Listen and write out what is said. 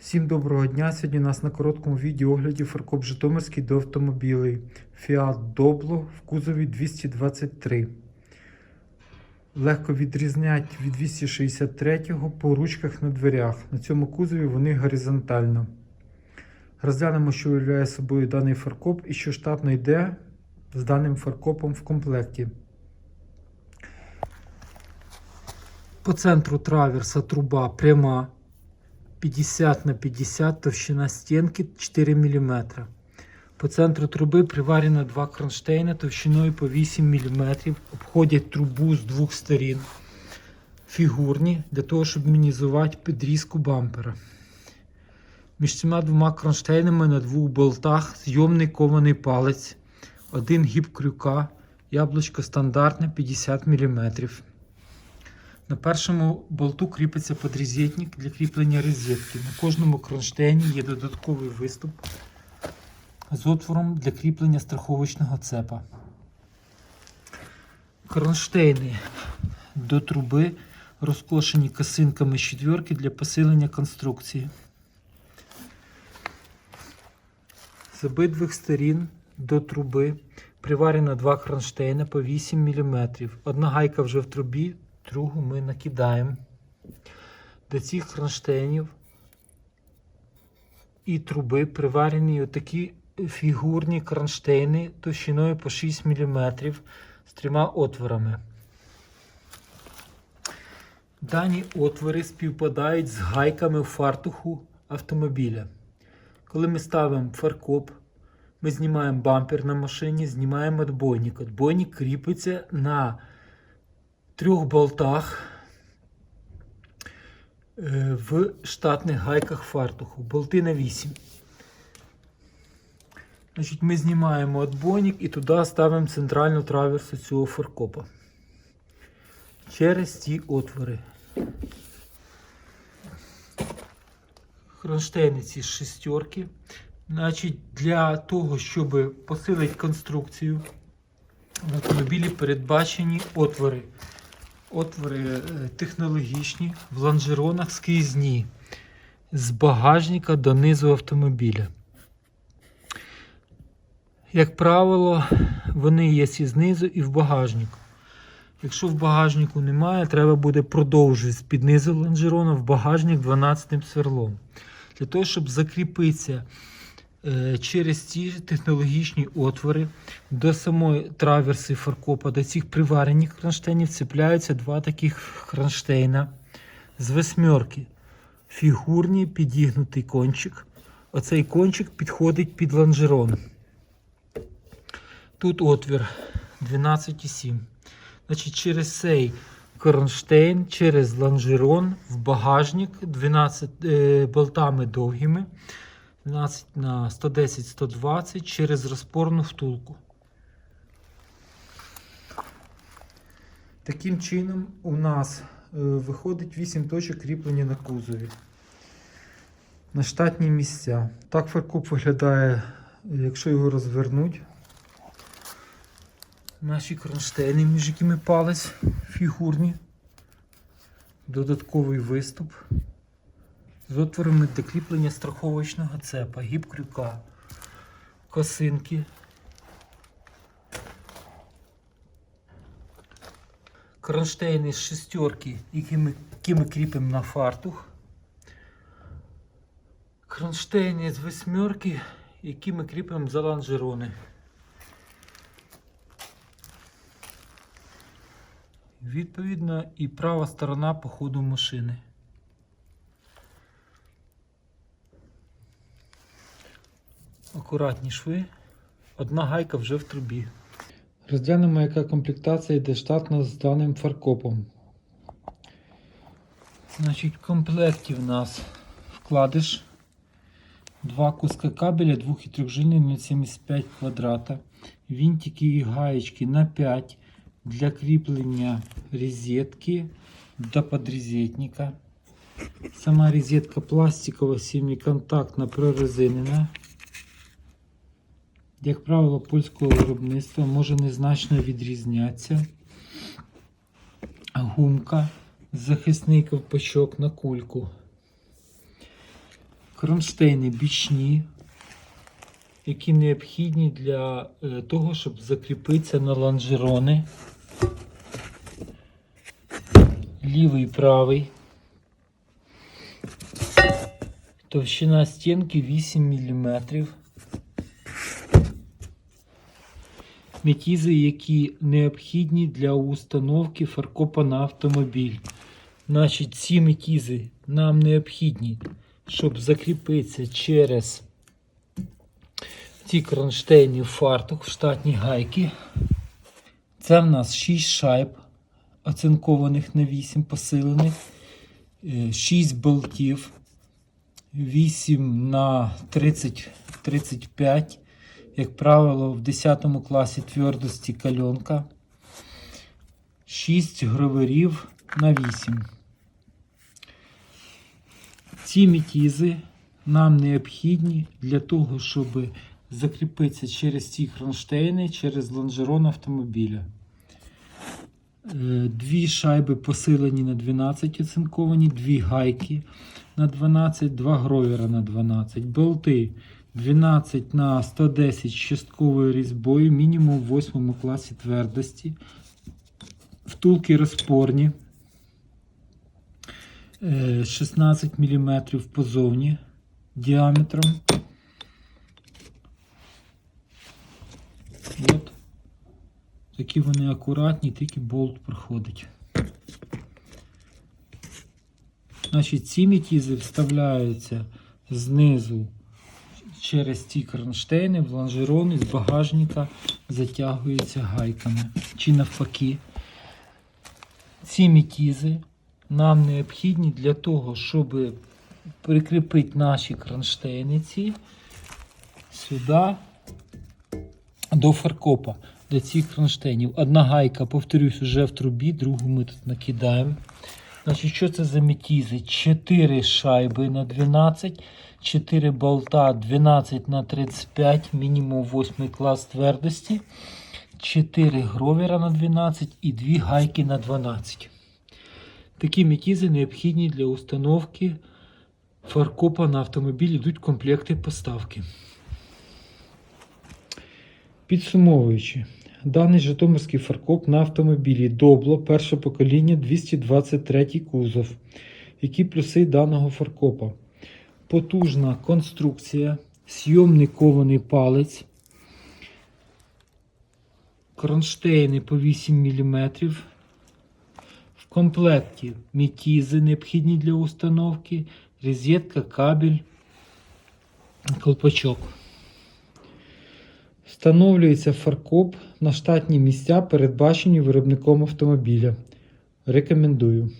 Всім доброго дня! Сьогодні у нас на короткому відеоогляді фаркоп Житомирський до автомобілей Fiat Doblo в кузові 223. Легко відрізнять від 263 по ручках на дверях. На цьому кузові вони горизонтально. Розглянемо, що уявляє собою даний фаркоп і що штатно йде з даним фаркопом в комплекті. По центру траверса труба пряма 50 на 50 товщина стінки 4 мм. По центру труби приварено два кронштейни товщиною по 8 мм. Обходять трубу з двох сторін. Фігурні для того, щоб мінімізувати підрізку бампера. Між цими двома кронштейнами на двох болтах зйомний кований палець, один гіб крюка, яблучко стандартне 50 мм. На першому болту кріпиться подрізетник для кріплення розетки. На кожному кронштейні є додатковий виступ з отвором для кріплення страховочного цепа. Кронштейни до труби розкошені косинками з четверки для посилення конструкції. З обидвих сторін до труби приварено два кронштейни по 8 мм. Одна гайка вже в трубі, другу ми накидаємо. До цих кронштейнів і труби приварені отакі фігурні кронштейни товщиною по 6 мм з трьома отворами. Дані отвори співпадають з гайками в фартуху автомобіля. Коли ми ставимо фаркоп, ми знімаємо бампер на машині, знімаємо отбойник. Отбойник кріпиться на трьох болтах е, в штатних гайках фартуху. Болти на 8. Значить, Ми знімаємо отбойник і туди ставимо центральну траверсу цього фаркопа. Через ці отвори. Кронштейни ці шестерки. Значить, для того, щоб посилити конструкцію, в автомобілі передбачені отвори. Отвори е, технологічні, в лонжеронах скрізні, з багажника до низу автомобіля. Як правило, вони є і знизу, і в багажнику. Якщо в багажнику немає, треба буде продовжувати з під низу лонжерона в багажник 12 сверлом. Для того, щоб закріпитися через ці технологічні отвори до самої траверси фаркопа, до цих приварених кронштейнів цепляються два таких кронштейна з восьмерки. Фігурний підігнутий кончик. Оцей кончик підходить під лонжерон. Тут отвір 12,7. Значить, через цей кронштейн, через лонжерон в багажник 12 е, болтами довгими. 12 на 110-120 через розпорну втулку. Таким чином у нас е, виходить 8 точок кріплення на кузові. На штатні місця. Так фаркоп виглядає, якщо його розвернуть. Наші кронштейни, між якими палець фігурні. Додатковий виступ з отворами для кріплення страховочного цепа, гіб крюка, косинки. Кронштейни з шестерки, які ми, кріпимо на фартух. Кронштейни з восьмерки, які ми кріпимо за лонжерони. Відповідно, і права сторона по ходу машини. Акуратні шви. Одна гайка вже в трубі. Розглянемо, яка комплектація йде штатно з даним фаркопом. Значить, в комплекті в нас вкладиш два куска кабеля 2 і 3 жильні на 75 квадрата, вінтики і гаєчки на 5 для кріплення розетки до подрезетника. Сама розетка пластикова, семиконтактна, прорезинена. Як правило, польського виробництва може незначно відрізнятися. Гумка, захисний ковпачок на кульку. кронштейни бічні, які необхідні для е, того, щоб закріпитися на лонжерони. Лівий, правий. Товщина стінки 8 мм. Метізи, які необхідні для установки фаркопа на автомобіль. Значить, ці метізи нам необхідні, щоб закріпитися через ці кронштейни в фартух, в штатні гайки. Це в нас 6 шайб, оцинкованих на 8 посилених, 6 болтів, 8 на 30, 35, як правило, в 10 класі твердості кальонка, 6 гроверів на 8. Ці мітізи нам необхідні для того, щоб закріпитися через ці кронштейни, через лонжерон автомобіля. Е, Дві шайби посилені на 12 оцинковані, дві гайки на 12, два гровера на 12, болти 12 на 110 з частковою різьбою, мінімум в 8 класі твердості, втулки розпорні. Е, 16 мм позовні діаметром. От. Такі вони акуратні, тільки болт проходить. Значить, ці мітізи вставляються знизу через ці кронштейни в лонжерони з багажника затягуються гайками. Чи навпаки. Ці мітізи нам необхідні для того, щоб прикріпити наші кронштейни ці сюди до фаркопа, до цих кронштейнів. Одна гайка, повторюсь, вже в трубі, другу ми тут накидаємо. Значить, що це за метізи? 4 шайби на 12, 4 болта 12 на 35, мінімум 8 клас твердості, 4 гровера на 12 і 2 гайки на 12. Такі метізи необхідні для установки фаркопа на автомобіль йдуть комплекти поставки. Підсумовуючи, даний Житомирський фаркоп на автомобілі Добло перше покоління 223 кузов. Які плюси даного фаркопа? Потужна конструкція, сйомний кований палець, кронштейни по 8 мм. В комплекті мітізи необхідні для установки, розетка, кабель, колпачок. Встановлюється фаркоп на штатні місця, передбачені виробником автомобіля. Рекомендую.